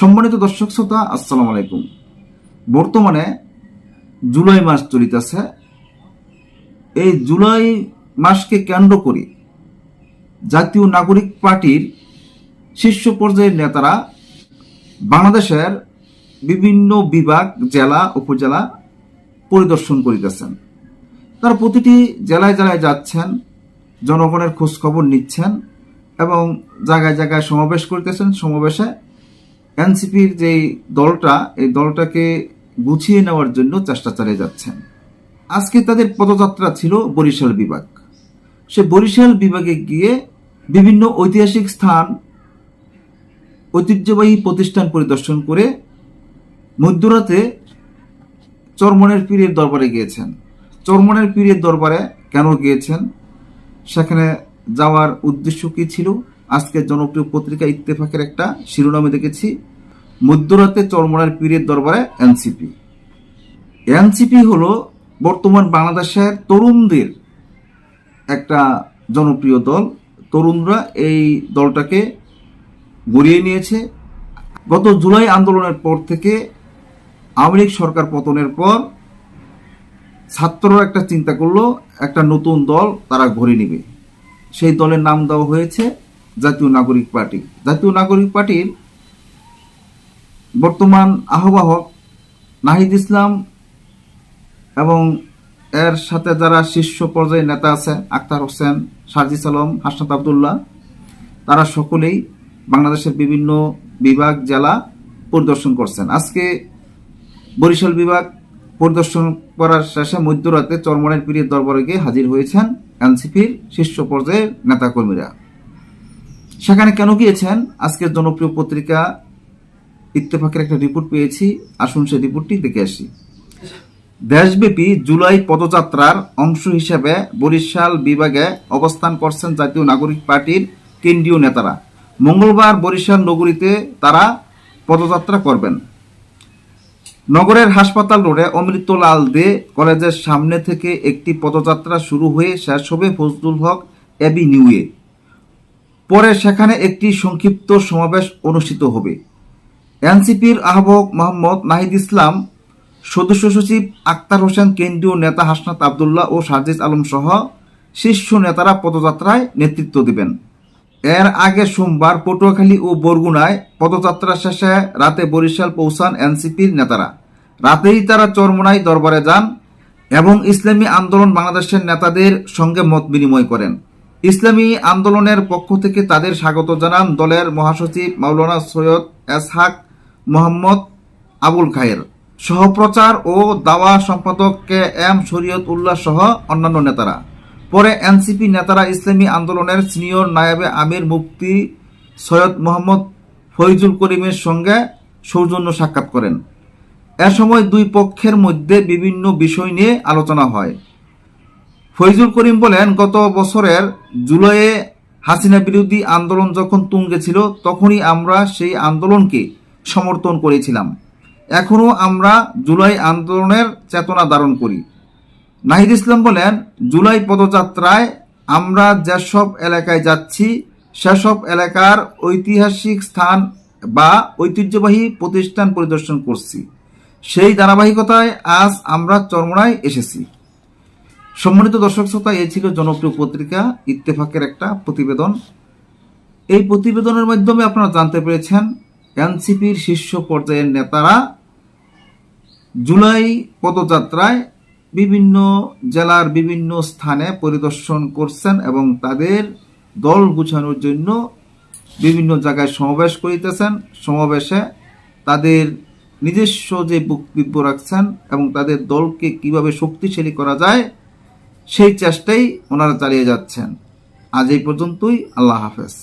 সম্মানিত দর্শক শ্রোতা, আসসালামু আলাইকুম। বর্তমানে জুলাই মাস চলিতেছে। এই জুলাই মাসকে কেন্দ্র করে জাতীয় নাগরিক পার্টির শীর্ষ পর্যায়ের নেতারা বাংলাদেশের বিভিন্ন বিভাগ, জেলা, উপজেলা পরিদর্শন করিতেছেন। তারা প্রতিটি জেলায় জেলায় যাচ্ছেন, জনগণের খোঁজখবর নিচ্ছেন এবং জায়গায় জায়গায় সমাবেশ করিতেছেন। সমাবেশে এনসিপির যে দলটা, এই দলটাকে গুছিয়ে নেওয়ার জন্য চেষ্টা চালিয়ে যাচ্ছেন। আজকে তাদের পদযাত্রা ছিল বরিশাল বিভাগ। সে বরিশাল বিভাগে গিয়ে বিভিন্ন ঐতিহাসিক স্থান, ঐতিহ্যবাহী প্রতিষ্ঠান পরিদর্শন করে মধ্যরাতে চরমনের পীরের দরবারে গিয়েছেন। চরমনের পীরের দরবারে কেন গিয়েছেন? সেখানে যাওয়ার উদ্দেশ্য কি ছিল? আজকের জনপ্রিয় পত্রিকা ইত্তেফাকের একটা শিরোনামে দেখেছি। মধ্যরাতে চরমনের পীরের দরবারে এনসিপি। এনসিপি হলো বর্তমান বাংলাদেশের তরুণদের একটা জনপ্রিয় দল। তরুণরা এই দলটাকে গড়িয়ে নিয়েছে। গত জুলাই আন্দোলনের পর থেকে আওয়ামী লীগ সরকার পতনের পর ছাত্ররা একটা চিন্তা করল, একটা নতুন দল তারা ঘরে নেবে। সেই দলের নাম দেওয়া হয়েছে জাতীয় নাগরিক পার্টি। জাতীয় নাগরিক পার্টির বর্তমান আহ্বায়ক নাহিদ ইসলাম এবং এর সাথে যারা শীর্ষ পর্যায়ের নেতা আছে, আক্তার হোসেন, সার্জিস আলম, হাসনাত আবদুল্লাহ, তারা সকলেই বাংলাদেশের বিভিন্ন বিভাগ, জেলা পরিদর্শন করছেন। আজকে বরিশাল বিভাগ পরিদর্শন করার শেষে মধ্যরাতে চরমনের পীরের দরবারে গিয়ে হাজির হয়েছেন এনসিপির শীর্ষ পর্যায়ের নেতাকর্মীরা। সেখানে কেন গিয়েছেন? আজকের জনপ্রিয় পত্রিকা ইত্তেফাকের একটা রিপোর্ট পেয়েছি, আসুন সেই রিপোর্টটি দেখে আসি। দেশব্যাপী জুলাই পদযাত্রার অংশ হিসেবে বরিশাল বিভাগে অবস্থান করছেন জাতীয় নাগরিক পার্টির কেন্দ্রীয় নেতারা। মঙ্গলবার বরিশাল নগরীতে তারা পদযাত্রা করবেন। নগরের হাসপাতাল রোডে অমৃতলাল দে কলেজের সামনে থেকে একটি পদযাত্রা শুরু হয়ে শেষ হবে ফজলুল হক অ্যাভিনিউয়ে। পরে সেখানে একটি সংক্ষিপ্ত সমাবেশ অনুষ্ঠিত হবে। এনসিপির আহ্বায়ক মোহাম্মদ নাহিদ ইসলাম, সদস্য সচিব আক্তার হোসেন, কেন্দ্রীয় নেতা হাসনাত আবদুল্লাহ ও সাজিদ আলম সহ শীর্ষ নেতারা পদযাত্রায় নেতৃত্ব দেবেন। এর আগে সোমবার পটুয়াখালী ও বরগুনায় পদযাত্রা শেষে রাতে বরিশাল পৌঁছান এনসিপির নেতারা। রাতেই তারা চরমনাই দরবারে যান এবং ইসলামী আন্দোলন বাংলাদেশের নেতাদের সঙ্গে মত বিনিময় করেন। ইসলামী আন্দোলনের পক্ষ থেকে তাদের স্বাগত জানান দলের মহাসচিব মাওলানা সৈয়দ এসহাক মোহাম্মদ আবুল খায়ের। সহপ্রচার ও দাওয়া সম্পাদক কে এম শরীয়ত উল্লাহ সহ অন্যান্য নেতারা। পরে এনসিপি নেতারা ইসলামী আন্দোলনের সিনিয়র নায়াবে আমির মুফতি সৈয়দ মোহাম্মদ ফৈজুল করিমের সঙ্গে সৌজন্য সাক্ষাৎ করেন। এ সময় দুই পক্ষের মধ্যে বিভিন্ন বিষয় নিয়ে আলোচনা হয়। ফৈজুল করিম বলেন, গত বছরের জুলাইয়ে হাসিনা বিরোধী আন্দোলন যখন তুঙ্গে ছিল, তখনই আমরা সেই আন্দোলনকে সমর্থন করেছিলাম। এখনও আমরা জুলাই আন্দোলনের চেতনা ধারণ করি। নাহিদ ইসলাম বলেন, জুলাই পদযাত্রায় আমরা যেসব এলাকায় যাচ্ছি, সেসব এলাকার ঐতিহাসিক স্থান বা ঐতিহ্যবাহী প্রতিষ্ঠান পরিদর্শন করছি। সেই ধারাবাহিকতায় আজ আমরা চরমনায় এসেছি। সম্মানিত দর্শক শ্রোতা, এ ছিল জনপ্রিয় পত্রিকা, ইত্তেফাকের একটা প্রতিবেদন। এই প্রতিবেদনের মাধ্যমে আপনারা জানতে পেরেছেন এনসিপির শীর্ষ পর্যায়ের নেতারা জুলাই পদযাত্রায় বিভিন্ন জেলার বিভিন্ন স্থানে পরিদর্শন করছেন এবং তাদের দল গুছানোর জন্য বিভিন্ন জায়গায় সমাবেশ করিতেছেন। সমাবেশে তাদের নিজস্ব যে বক্তব্য রাখছেন এবং তাদের দলকে কীভাবে শক্তিশালী করা যায়, সেই চেষ্টাই ওনারা চালিয়ে যাচ্ছেন। আজ এই পর্যন্তই। আল্লাহ হাফেজ।